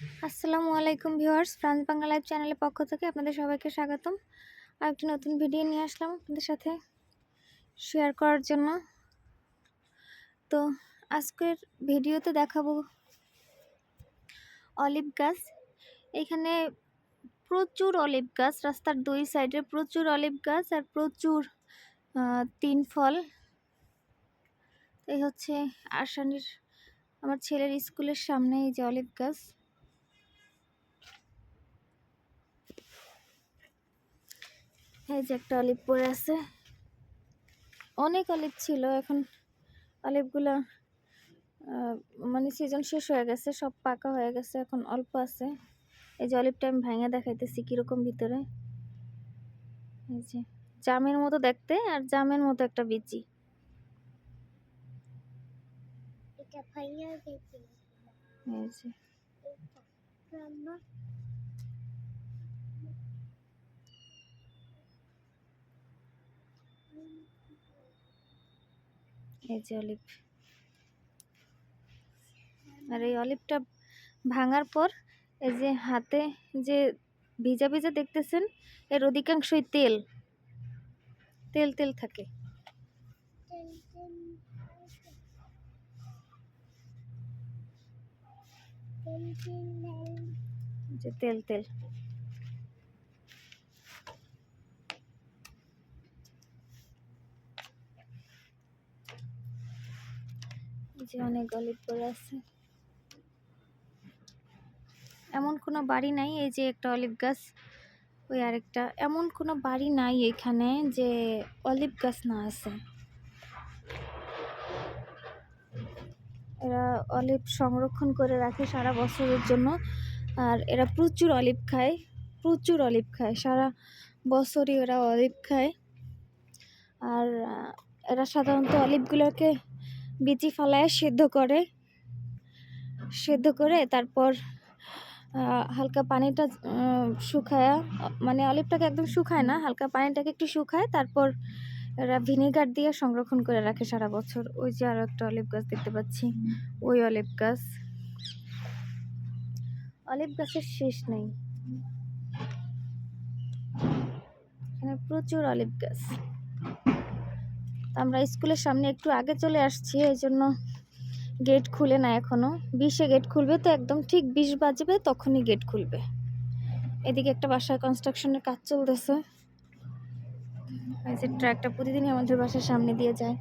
আসসালামু আলাইকুম viewers, France Bangla live চ্যানেলের পক্ষ থেকে আপনাদের সবাইকে স্বাগতম। আর একটি নতুন ভিডিও নিয়ে আসলাম আপনাদের সাথে শেয়ার করার জন্য। তো আজকের ভিডিওতে দেখাবো অলিভ গাছ। এখানে প্রচুর অলিভ গাছ, রাস্তার দুই সাইডে প্রচুর অলিভ গাছ আর প্রচুর তিন ফল। এই হচ্ছে আসানির আমার ছেলের স্কুলের সামনে এই যে অলিভ গাছ। এই যে একটা অলিভ পড়ে আছে। অনেক অলিভ ছিল এখন অলিভগুলো মানে সিজন শেষ হয়ে গেছে সব পাকা হয়ে গেছে এখন অল্প আছে। এই যে অলিভটা আমি ভাঙা দেখাইতেছি কীরকম ভিতরে। এই যে জামের মতো দেখতে আর জামের মতো একটা বিচি। এই যে এই যে অলিভ। আর এই অলিভটা ভাঙার পর এই যে হাতে যে ভিজা ভিজা দেখতেছেন, এর অধিকাংশই তেল। তেল তেল থাকে। যে তেল তেল। যে অনেক অলিভ পড়ে আছে। এমন কোনো বাড়ি নাই, এই যে একটা অলিভ গাছ, ওই আরেকটা। এমন কোনো বাড়ি নাই এখানে যে অলিভ গাছ না আছে। এরা অলিভ সংরক্ষণ করে রাখে সারা বছরের জন্য, আর এরা প্রচুর অলিভ খায়, প্রচুর অলিভ খায়, সারা বছরই এরা অলিভ খায়। আর এরা সাধারণত অলিভগুলোকে বিচি ফালায় সেদ্ধ করে সেদ্ধ করে তারপর হালকা পানিটা শুকায়া মানে অলিভটাকে একদম শুকায় না, হালকা পানিটাকে একটু শুকায়, তারপর এরা ভিনেগার দিয়ে সংরক্ষণ করে রাখে সারা বছর। ওই যে আরও একটা অলিভ গাছ দেখতে পাচ্ছি, ওই অলিভ গাছ। অলিভ গাছের শেষ নেই। প্রচুর অলিভ গাছ। আমরা স্কুলের সামনে একটু আগে চলে আসছি, এই জন্য গেট খুলে না এখনও। বিশে গেট খুলবে তো একদম ঠিক বিশ বাজবে, তখনই গেট খুলবে। এদিকে একটা বাসার কনস্ট্রাকশনের কাজ চলতেছে। যে ট্রাকটা প্রতিদিনই আমাদের বাসার সামনে দিয়ে যায়।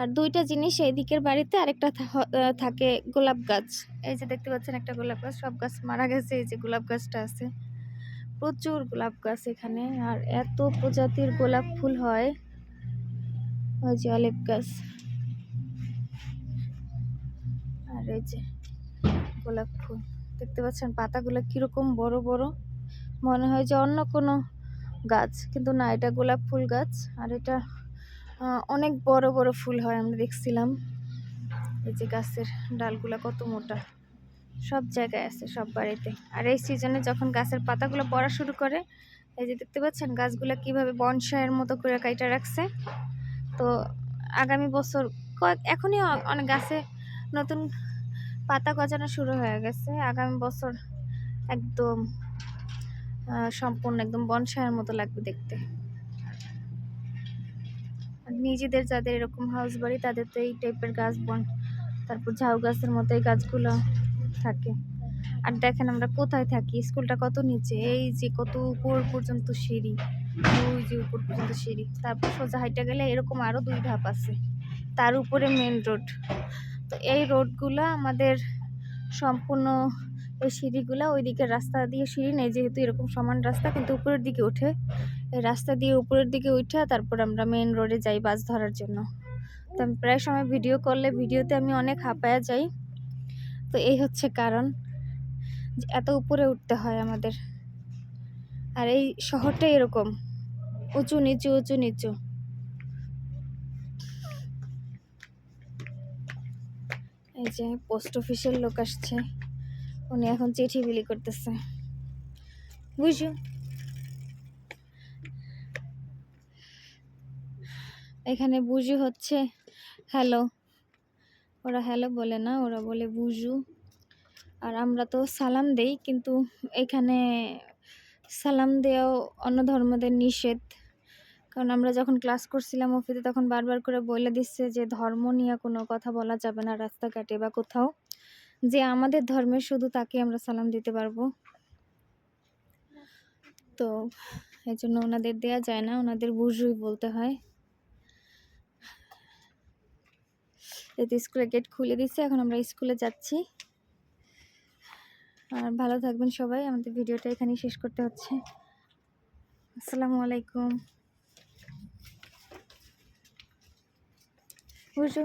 আর দুইটা জিনিস এই দিকের বাড়িতে, আরেকটা থাকে গোলাপ গাছ। এই যে দেখতে পাচ্ছেন একটা গোলাপ গাছ, সব গাছ মারা গেছে, এই যে গোলাপ গাছটা আছে। প্রচুর গোলাপ গাছ এখানে, আর এত প্রজাতির গোলাপ ফুল হয়। ওই যে অলিভ গাছ। আর এই যে গোলাপ ফুল। দেখতে পাচ্ছেন পাতাগুলো কীরকম বড় বড়। মনে হয় যে অন্য কোনো গাছ, কিন্তু না, এটা গোলাপ ফুল গাছ। আর এটা অনেক বড় বড় ফুল হয়, আমরা দেখছিলাম। এই যে গাছের ডালগুলা কত মোটা। সব জায়গায় আছে, সব বাড়িতে। আর এই সিজনে যখন গাছের পাতাগুলো পড়া শুরু করে, এই যে দেখতে পাচ্ছেন গাছগুলো কীভাবে বনসায়ের মতো করে কাইটা রাখছে। তো আগামী বছর কয়েক, এখনই অনেক গাছে নতুন পাতা গজানো শুরু হয়ে গেছে। আগামী বছর একদম সম্পূর্ণ একদম বনসায়ের মতো লাগবে দেখতে। নিজেদের যাদের এরকম হাউস বাড়ি, তাদের তো এই টাইপের গাছ বন, তারপর ঝাউ গাছের মতো এই গাছগুলো। থাকে। আর দেখেন আমরা কোথায় থাকি, স্কুলটা কত নিচে, এই যে কত উপর পর্যন্ত সিঁড়ি, ওই যে উপর পর্যন্ত সিঁড়ি, তারপর সোজা হাইটা গেলে এরকম আরও দুই ধাপ আছে, তার উপরে মেন রোড তো এই রোডগুলো আমাদের সম্পূর্ণ এই সিঁড়িগুলো ওই দিকের রাস্তা দিয়ে সিঁড়ি নেই, যেহেতু এরকম সমান রাস্তা, কিন্তু উপরের দিকে ওঠে। এই রাস্তা দিয়ে উপরের দিকে উঠে তারপর আমরা মেন রোডে যাই বাস ধরার জন্য। তো আমি প্রায় সময় ভিডিও করলে ভিডিওতে আমি অনেক হাঁপায়া যাই। তো এই হচ্ছে কারণ এত উপরে উঠতে হয় আমাদের। আর এই শহরটা এরকম, উঁচু, নিচু উঁচু, নিচু। এই যে পোস্ট অফিসের লোক আসছে, উনি এখন চিঠি বিলি করতেছে। বুঝু এখানে বুঝু হচ্ছে, হ্যালো ওরা হ্যালো বলে না, ওরা বলে বুঝু আর আমরা তো সালাম দেই, কিন্তু এখানে সালাম দেওয়াও অন্য ধর্মদের নিষেধ। কারণ আমরা যখন ক্লাস করছিলাম অফিসে, তখন বারবার করে বলে দিচ্ছে যে, ধর্ম নিয়ে কোনো কথা বলা যাবে না রাস্তাঘাটে বা কোথাও। যে আমাদের ধর্মের শুধু তাকে আমরা সালাম দিতে পারব। তো এই জন্য ওনাদের দেয়া যায় না, ওনাদের বুঝুই বলতে হয়। এই তো স্কুলের গেট খুলে দিচ্ছে এখন আমরা স্কুলে যাচ্ছি। আর ভালো থাকবেন সবাই, আমাদের ভিডিওটা এখানেই শেষ করতে হচ্ছে। আসসালামু আলাইকুম। বুঝো।